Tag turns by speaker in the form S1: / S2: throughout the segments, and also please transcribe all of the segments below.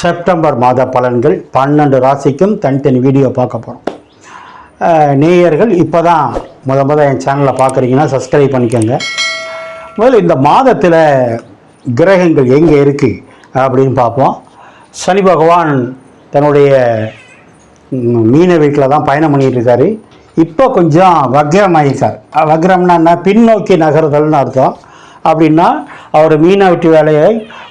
S1: September மாத பலன்கள் பன்னெண்டு ராசிக்கும் தனித்தனி வீடியோ பார்க்க போகிறோம் நேயர்கள் இப்போ தான் முத முத என் சேனலை பார்க்குறீங்கன்னா சப்ஸ்கிரைப் பண்ணிக்கோங்க. முதல்ல இந்த மாதத்தில் கிரகங்கள் எங்கே இருக்குது அப்படின்னு பார்ப்போம். சனி பகவான் தன்னுடைய மீன வீட்டில் தான் பயணம் பண்ணிட்டு இருக்காரு. இப்போ கொஞ்சம் வக்ரமாயிருக்கார் அஹ் வக்ரம்னா என்ன? பின்னோக்கி நகர்தல்னு அர்த்தம். அப்படின்னா அவர் மீனா வெட்டி வேலையை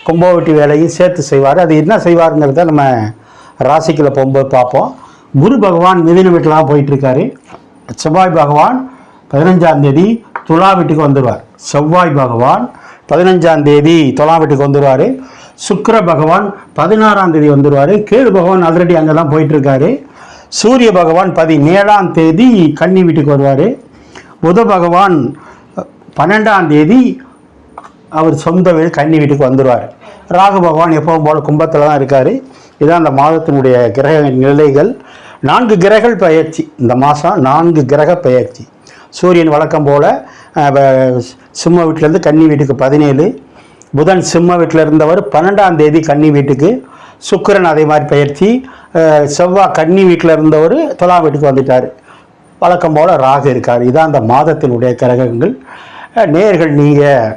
S1: கும்ப வெட்டி வேலையும் சேர்த்து செய்வார். அது என்ன செய்வாருங்கிறத நம்ம ராசிக்கில் போகும்போது பார்ப்போம். குரு பகவான் மிதின வீட்டிலாம் போயிட்டுருக்காரு. செவ்வாய் பகவான் பதினஞ்சாம் தேதி துலா வீட்டுக்கு வந்துடுவார். செவ்வாய் பகவான் பதினஞ்சாம் தேதி துலா வீட்டுக்கு வந்துடுவார். சுக்கர பகவான் பதினாறாம் தேதி வந்துடுவார். கேது பகவான் ஆல்ரெடி அங்கே தான் போயிட்டுருக்காரு. சூரிய பகவான் பதினேழாம் தேதி கன்னி வீட்டுக்கு வருவார். புத பகவான் பன்னெண்டாம் தேதி அவர் சொந்த வீடு கன்னி வீட்டுக்கு வந்துடுவார் ராகு பகவான் எப்பவும் போல கும்பத்தில் தான் இருக்கார். இதான் அந்த மாதத்தினுடைய கிரக நிலைகள். நான்கு கிரகங்கள் பயிற்சி இந்த மாதம் நான்கு கிரக பயிற்சி சூரியன் வழக்கம் போல் சிம்ம வீட்டிலேருந்து கன்னி வீட்டுக்கு பதினேழு. புதன் சிம்ம வீட்டில் இருந்தவர் பன்னெண்டாம் தேதி கன்னி வீட்டுக்கு. சுக்கிரன் அதே மாதிரி பயிற்சி செவ்வாய் கன்னி வீட்டில் இருந்தவர் துலாம் வீட்டுக்கு வந்துட்டார். வழக்கம் போல் ராகு இருக்கார். இதான் அந்த மாதத்தினுடைய கிரகங்கள். நேர்கள் நீங்கள்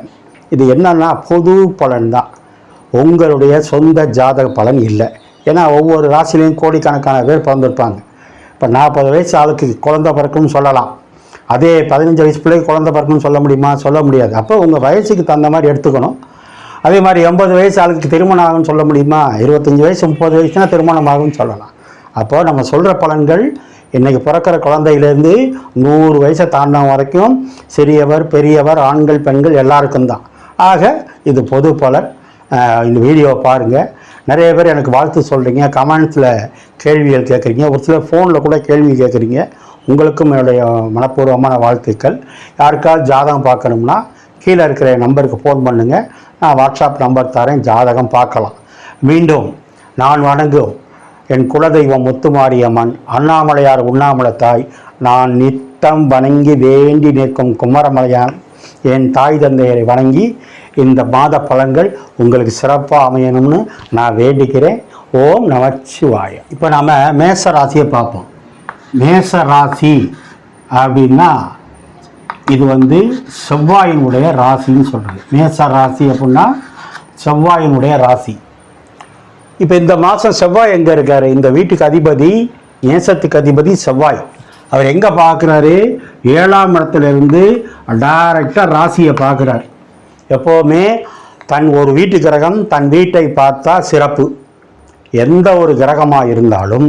S1: இது என்னன்னா பொது பலன் தான் உங்களுடைய சொந்த ஜாதக பலன் இல்லை. ஏன்னா ஒவ்வொரு ராசிலையும் கோடிக்கணக்கான பேர் பிறந்திருப்பாங்க. இப்போ நாற்பது வயசு ஆளுக்கு குழந்த பிறக்கும்னு சொல்லலாம். அதே பதினஞ்சு வயசு பிள்ளைக்கு குழந்த பிறக்கும்னு சொல்ல முடியுமா? சொல்ல முடியாது. அப்போ உங்கள் வயசுக்கு தகுந்த மாதிரி எடுத்துக்கணும். அதே மாதிரி எண்பது வயசு ஆளுக்கு திருமணம் ஆகும்னு சொல்ல முடியுமா? இருபத்தஞ்சி வயசு முப்பது வயசுனா திருமணம் ஆகும்னு சொல்லலாம். அப்போது நம்ம சொல்கிற பலன்கள் இன்றைக்கி பிறக்கிற குழந்தையிலேருந்து நூறு வயசை தாண்டின வரைக்கும் சிறியவர் பெரியவர் ஆண்கள் பெண்கள் எல்லாருக்கும் தான் ஆக இது பொது பலன். இந்த வீடியோவை பாருங்கள் நிறைய பேர் எனக்கு வாழ்த்து சொல்கிறீங்க கமெண்ட்ஸில் கேள்விகள் கேட்குறீங்க ஒரு சிலர் ஃபோனில் கூட கேள்வி கேட்குறீங்க உங்களுக்கும் என்னுடைய மனப்பூர்வமான வாழ்த்துக்கள். யாருக்காவது ஜாதகம் பார்க்கணும்னா கீழே இருக்கிற நம்பருக்கு ஃபோன் பண்ணுங்கள் நான் வாட்ஸ்அப் நம்பர் தரேன் ஜாதகம் பார்க்கலாம். மீண்டும் நான் வணங்கும் என் குலதெய்வம் முத்துமாரியம்மன் அண்ணாமலையார் உண்ணாமலை தாய் நான் நித்தம் வணங்கி வேண்டி நிற்கும் குமரமலையான் என் தாய் தந்தையரை வணங்கி இந்த மாத பலன்கள் உங்களுக்கு சிறப்பாக அமையணும்னு நான் வேண்டிக்கிறேன். ஓம் நமச்சிவாய. இப்போ நாம் மேச ராசியை பார்ப்போம். மேச ராசி அப்படின்னா இது வந்து செவ்வாயினுடைய ராசின்னு சொல்கிறது மேச ராசி அப்படின்னா செவ்வாயினுடைய ராசி. இப்போ இந்த மாதம் செவ்வாய் எங்கே இருக்காரு? இந்த வீட்டுக்கு அதிபதி நேசத்துக்கு அதிபதி செவ்வாய். அவர் எங்கே பார்க்குறாரு ஏழாம் இடத்துலேருந்து டைரக்டாக ராசியை பார்க்குறார். எப்போவுமே தன் ஒரு வீட்டு கிரகம் தன் வீட்டை பார்த்தா சிறப்பு. எந்த ஒரு கிரகமாக இருந்தாலும்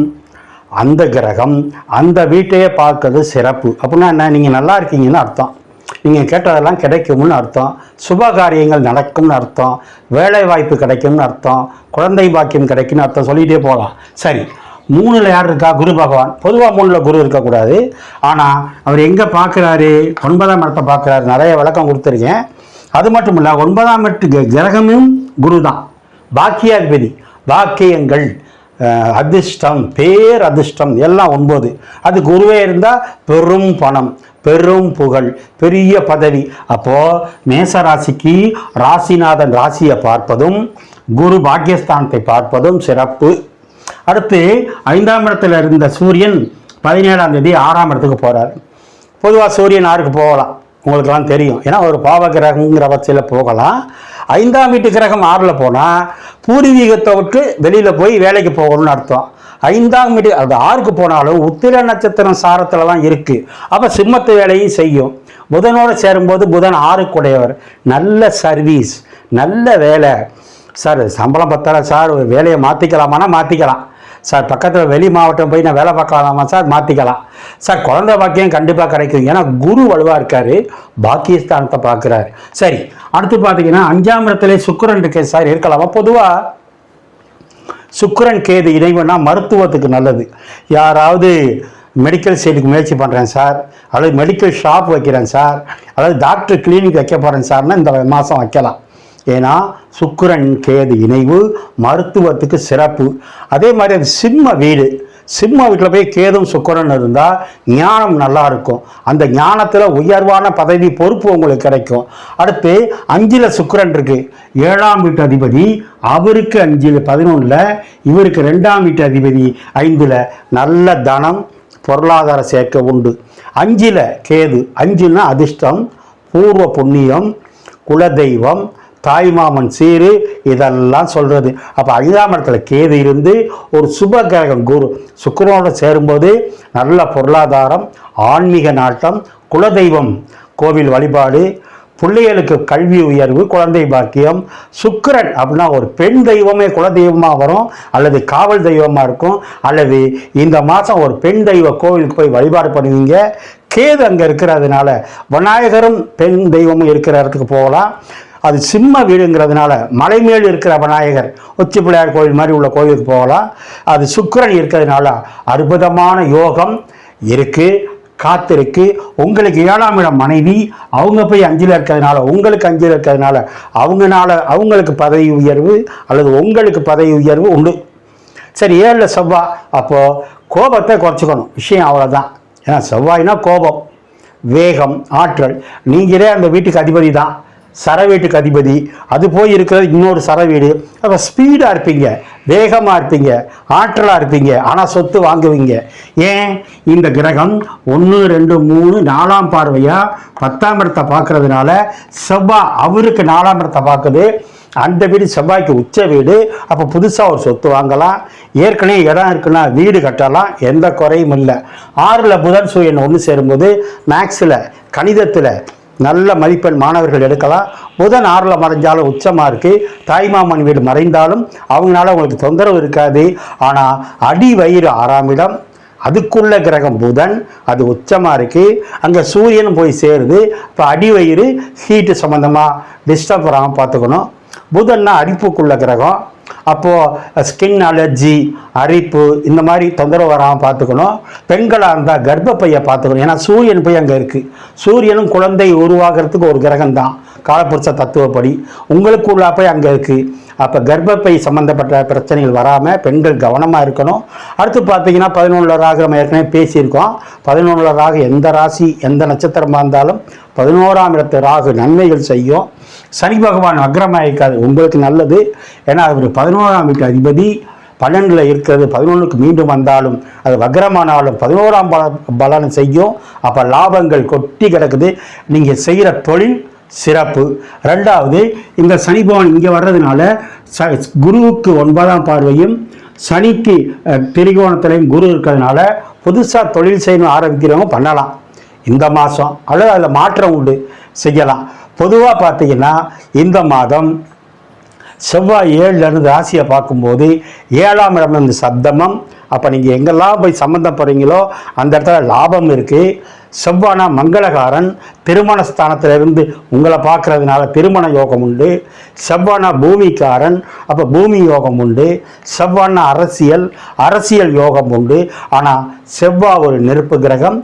S1: அந்த கிரகம் அந்த வீட்டையே பார்க்கறது சிறப்பு. அப்படின்னா என்ன? நீங்கள் நல்லா இருக்கீங்கன்னு அர்த்தம். நீங்கள் கேட்டதெல்லாம் கிடைக்கும்னு அர்த்தம். சுப காரியங்கள் நடக்கும்னு அர்த்தம். வேலை வாய்ப்பு கிடைக்கும்னு அர்த்தம். குழந்தை பாக்கியம் கிடைக்கும்னு அர்த்தம். சொல்லிகிட்டே போகலாம். சரி. மூணில் யார் இருக்கா? குரு பகவான். பொதுவாக மூணில் குரு இருக்கக்கூடாது. ஆனால் அவர் எங்கே பார்க்குறாரு? ஒன்பதாம் இடத்தை பார்க்குறாரு. நிறைய விளக்கம் கொடுத்துருக்கேன். அது மட்டும் இல்லை ஒன்பதாம் எட்டு கிரகமும் குரு தான் பாக்கியாதிபதி பாக்கியங்கள் அதிர்ஷ்டம் பேர் அதிர்ஷ்டம் எல்லாம் ஒன்பது. அது குருவே இருந்தால் பெரும் பணம் பெரும் புகழ் பெரிய பதவி. அப்போது மேச ராசிக்கு ராசிநாதன் ராசியை பார்ப்பதும் குரு பாக்கியஸ்தானத்தை பார்ப்பதும் சிறப்பு. அடுத்து ஐந்தாம் இடத்துல இருந்த சூரியன் பதினேழாம் தேதி ஆறாம் இடத்துக்கு போகிறார் பொதுவாக சூரியன் ஆறுக்கு போகலாம். உங்களுக்கெல்லாம் தெரியும். ஏன்னா ஒரு பாவ கிரகங்கிற பட்சத்தில் போகலாம். ஐந்தாம் வீட்டு கிரகம் ஆறில் போனால் பூர்வீகத்தை விட்டு வெளியில் போய் வேலைக்கு போகணும்னு அர்த்தம். ஐந்தாம் வீட்டு அது ஆறுக்கு போனாலும் உத்திர நட்சத்திரம் சாரத்தில் தான் இருக்குது அப்போ சிம்மத்து வேலையும் செய்யும். புதனோடு சேரும்போது புதன் ஆறுக்குடையவர். நல்ல சர்வீஸ் நல்ல வேலை. சார் சம்பளம் பத்தல சார்? ஒரு வேலையை மாற்றிக்கலாமானா மாற்றிக்கலாம் சார் பக்கத்தில் வெளி மாவட்டம் போய் நான் வேலை பார்க்கலாமா சார்? மாற்றிக்கலாம் சார் குழந்தை பாக்கியம் கண்டிப்பாக கிடைக்கும். ஏன்னா குரு வலுவாக இருக்கார். பாக்கியஸ்தானத்தை பார்க்குறாரு. சரி அடுத்து பார்த்தீங்கன்னா அஞ்சாம் இடத்துல சுக்கிரன் சார். இருக்கலாமா. பொதுவாக சுக்கரன் கேது இணைவுனா மருத்துவத்துக்கு நல்லது. யாராவது மெடிக்கல் சைடுக்கு முயற்சி பண்ணுறேன் சார். அல்லது மெடிக்கல் ஷாப் வைக்கிறேன் சார். அல்லது டாக்டர் கிளினிக் வைக்க போகிறேன் சார்னா இந்த மாதம் வைக்கலாம். ஏன்னா சுக்கரன் கேது இணைவு மருத்துவத்துக்கு சிறப்பு. அதே மாதிரி அது சிம்ம வீடு. சிம்ம வீட்டில் போய் கேதும் சுக்கிரன் இருந்தால் ஞானம் நல்லா இருக்கும். அந்த ஞானத்தில் உயர்வான பதவி பொறுப்பு உங்களுக்கு கிடைக்கும். அடுத்து அஞ்சில் சுக்கரன் இருக்கு. ஏழாம் வீட்டு அதிபதி அவருக்கு அஞ்சில் பதினொன்றில் இவருக்கு ரெண்டாம் வீட்டு அதிபதி ஐந்தில் நல்ல தனம் பொருளாதார சேர்க்கை உண்டு. அஞ்சில் கேது அஞ்சுன்னா அதிர்ஷ்டம் பூர்வ புண்ணியம் குலதெய்வம் தாய்மாமன் சீரு இதெல்லாம் சொல்கிறது அப்போ ஐந்தாம் இடத்துல கேது இருந்து ஒரு சுப கிரகம் குரு சுக்கரனோடு சேரும்போது நல்ல பொருளாதாரம் ஆன்மீக நாட்டம் குலதெய்வம் கோவில் வழிபாடு பிள்ளைகளுக்கு கல்வி உயர்வு குழந்தை பாக்கியம் சுக்கரன் அப்படின்னா ஒரு பெண் தெய்வமே குலதெய்வமாக வரும் அல்லது காவல் தெய்வமாக இருக்கும். அல்லது இந்த மாதம் ஒரு பெண் தெய்வ கோவிலுக்கு போய் வழிபாடு பண்ணுவீங்க. கேது அங்கே இருக்கிறதுனால விநாயகரும் பெண் தெய்வமும் இருக்கிற இடத்துக்கு போகலாம். அது சிம்ம வீடுங்கிறதுனால மலை மேல் இருக்கிற விநாயகர் உச்சி பிள்ளையார் கோயில் மாதிரி உள்ள கோயிலுக்கு போகலாம். அது சுக்கரன் இருக்கிறதுனால அற்புதமான யோகம் இருக்குது காத்திருக்கு. உங்களுக்கு ஏழாம் இடம் மனைவி அவங்க போய் அஞ்சில் இருக்கிறதுனால உங்களுக்கு அஞ்சில் இருக்கிறதுனால அவங்கனால அவங்களுக்கு பதவி உயர்வு அல்லது உங்களுக்கு பதவி உயர்வு உண்டு. சரி ஏழில் செவ்வாய் அப்போது கோபத்தை குறைச்சிக்கணும். விஷயம் அவ்வளோதான் ஏன்னா செவ்வாய்னா கோபம் வேகம் ஆற்றல். நீங்களே அந்த வீட்டுக்கு அதிபதி தான். சர வீட்டுக்கு அதிபதி. அது போய் இருக்கிறது இன்னொரு சர வீடு அப்போ ஸ்பீடாக இருப்பீங்க. வேகமாக இருப்பீங்க. ஆற்றலாக இருப்பீங்க. ஆனால் சொத்து வாங்குவீங்க. ஏன்? இந்த கிரகம் ஒன்று ரெண்டு மூணு நாலாம் பார்வையாக பத்தாம் இடத்தை பார்க்கறதுனால செவ்வாய் அவருக்கு நாலாம் இடத்தை பார்க்குது. அந்த வீடு செவ்வாய்க்கு உச்ச வீடு. அப்போ புதுசாக ஒரு சொத்து வாங்கலாம். ஏற்கனவே இடம் இருக்குன்னா வீடு கட்டலாம். எந்த குறையும் இல்லை. ஆறில் புதன் சூரியன் ஒன்று சேரும்போது மேக்ஸில் கணிதத்தில் நல்ல மதிப்பெண் மாணவர்கள் எடுக்கலாம். புதன் ஆறில் மறைஞ்சாலும் உச்சமாக இருக்குது தாய்மாமன் வீடு மறைந்தாலும் அவங்களால உங்களுக்கு தொந்தரவு இருக்காது. ஆனால் அடி வயிறு ஆறாம் இடம். அதுக்குள்ள கிரகம் புதன். அது உச்சமாக இருக்குது அங்கே சூரியன் போய் சேருது. இப்போ அடி வயிறு ஹீட்டு சம்மந்தமாக டிஸ்டர்ப் வராமல் பார்த்துக்கணும். புதன்னா அரிப்புக்குள்ள கிரகம். அப்போது ஸ்கின் அலர்ஜி அரிப்பு இந்த மாதிரி தொந்தரவு வராமல் பார்த்துக்கணும். பெண்களாக இருந்தால் கர்ப்பப்பையை பார்த்துக்கணும். ஏன்னா சூரியன் போய் அங்கே இருக்குது சூரியனும் குழந்தை உருவாகிறதுக்கு ஒரு கிரகம் தான் காலப்புருஷ தத்துவப்படி உங்களுக்குள்ளா போய் அங்கே இருக்குது அப்போ கர்ப்பப்பை சம்மந்தப்பட்ட பிரச்சனைகள் வராமல் பெண்கள் கவனமாக இருக்கணும். அடுத்து பார்த்தீங்கன்னா பதினொன்றில் ராகு நம்ம ஏற்கனவே பேசியிருக்கோம். பதினொன்றில் ராகு எந்த ராசி எந்த நட்சத்திரமாக இருந்தாலும் பதினோராம் இடத்து ராகு நன்மைகள் செய்யும். சனி பகவான் அக்ரமாயிருக்காது உங்களுக்கு நல்லது. ஏன்னா அவர் பதினோராம் வீட்டு அதிபதி. பன்னெண்டில் இருக்கிறது பதினொன்றுக்கு மீண்டும் வந்தாலும் அது வக்ரமானாலும் பதினோராம் பல பலன் செய்யும். அப்போ லாபங்கள் கொட்டி கிடக்குது. நீங்கள் செய்கிற தொழில் சிறப்பு. ரெண்டாவது இந்த சனி பகவான் இங்கே வர்றதுனால ச குருவுக்கு ஒன்பதாம் பார்வையும் சனிக்கு அஹ், திரிகோணத்திலையும் குரு இருக்கிறதுனால புதுசாக தொழில் செய்யணும் ஆரம்பிக்கிறவங்க பண்ணலாம். இந்த மாதம் அல்லது அதில் மாற்றம் உண்டு. செய்யலாம். பொதுவாக பார்த்தீங்கன்னா இந்த மாதம் செவ்வாய் ஏழுலேருந்து ராசியை பார்க்கும்போது ஏழாம் இடம் இந்த சப்தமம். அப்போ நீங்கள் எங்கெல்லாம் போய் சம்மந்தம் போகிறீங்களோ அந்த இடத்துல லாபம் இருக்குது செவ்வானா மங்களகாரன். திருமண ஸ்தானத்திலிருந்து உங்களை பார்க்கறதுனால திருமண யோகம் உண்டு. செவ்வானா பூமிக்காரன். அப்போ பூமி யோகம் உண்டு. செவ்வானா அரசியல். அரசியல் யோகம் உண்டு. ஆனால் செவ்வாய் ஒரு நெருப்பு கிரகம்.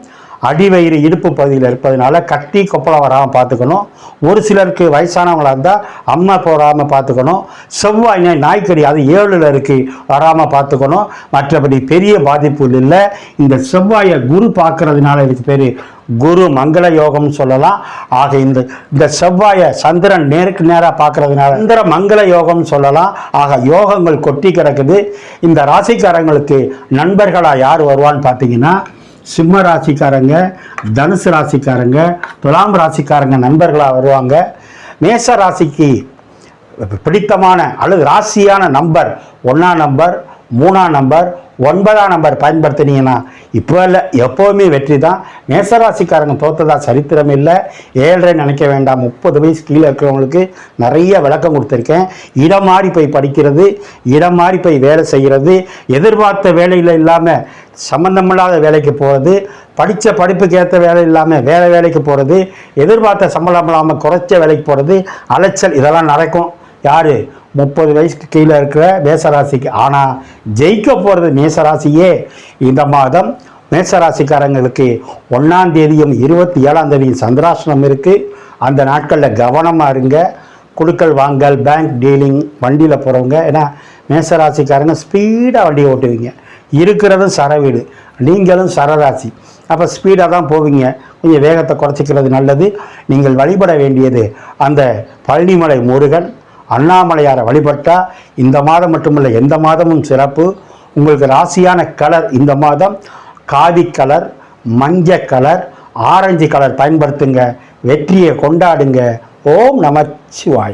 S1: அடிவயிறு இடுப்பு பகுதியில் இருப்பதனால கட்டி கொப்பளம் வராமல் பார்த்துக்கணும். ஒரு சிலருக்கு வயசானவங்களாக இருந்தால் அம்மா போடாமல் பார்த்துக்கணும். செவ்வாய் நாய் நாய்க்கடி அது ஏழில் இருக்கு வராமல் பார்த்துக்கணும். மற்றபடி பெரிய பாதிப்பு இல்லை. இந்த செவ்வாயை குரு பார்க்கறதுனால இதுக்கு பேர் குரு மங்கள யோகம்னு சொல்லலாம். ஆக இந்த இந்த செவ்வாயை சந்திரன் நேருக்கு நேராக பார்க்கறதுனால சந்திர மங்கள யோகம்னு சொல்லலாம். ஆக யோகங்கள் கொட்டி கிடக்குது. இந்த ராசிக்காரங்களுக்கு நண்பர்களாக யார் வருவான்னு பார்த்தீங்கன்னா சிம்ம ராசிக்காரங்க தனுசு ராசிக்காரங்க துலாம் ராசிக்காரங்க நண்பர்களாக வருவாங்க. மேச ராசிக்கு பிடித்தமான அல்லது ராசியான நம்பர் ஒன்றாம் நம்பர் மூணாம் நம்பர் ஒன்பதாம் நம்பர் பயன்படுத்தினீங்கன்னா இப்போ இல்லை எப்போவுமே வெற்றி தான். மேசராசிக்காரங்க தோத்ததா சரித்திரம் இல்லை. ஏழரை நினைக்க வேண்டாம். முப்பது வயசு கீழே இருக்கிறவங்களுக்கு நிறைய விளக்கம் கொடுத்துருக்கேன். இடம் மாறி போய் படிக்கிறது இடம் மாறி போய் வேலை செய்கிறது எதிர்பார்த்த வேலையில் இல்லாமல் சம்மந்தமில்லாத வேலைக்கு போகிறது படித்த படிப்புக்கு ஏற்ற வேலை இல்லாமல் வேலை வேலைக்கு போகிறது எதிர்பார்த்த சம்பளம் இல்லாமல் குறைச்ச வேலைக்கு போகிறது அலைச்சல் இதெல்லாம் நடக்கும். யார்? முப்பது வயசுக்கு கீழே இருக்கிற மேசராசிக்கு. ஆனால் ஜெயிக்க போகிறது மேசராசியே. இந்த மாதம் மேசராசிக்காரங்களுக்கு ஒன்றாம் தேதியும் இருபத்தி ஏழாம் தேதியும் சந்திராசனம் இருக்குது அந்த நாட்களில் கவனமாக இருங்க. குடுக்கல் வாங்கல் பேங்க் டீலிங் வண்டியில் போகிறவங்க ஏன்னா மேசராசிக்காரங்க ஸ்பீடாக வண்டியை ஓட்டுவீங்க. இருக்கிறதும் சர வீடு. நீங்களும் சரராசி. அப்போ ஸ்பீடாக தான் போவீங்க. கொஞ்சம் வேகத்தை குறைச்சிக்கிறது நல்லது. நீங்கள் வழிபட வேண்டியது அந்த பழனிமலை முருகன் அண்ணாமலையாரை வழிபட்டால் இந்த மாதம் மட்டுமல்ல எந்த மாதமும் சிறப்பு. உங்களுக்கு ராசியான கலர் இந்த மாதம். காவி கலர் மஞ்சள் கலர் ஆரஞ்சு கலர் பயன்படுத்துங்க. வெற்றியை கொண்டாடுங்க. ஓம் நமச்சிவாய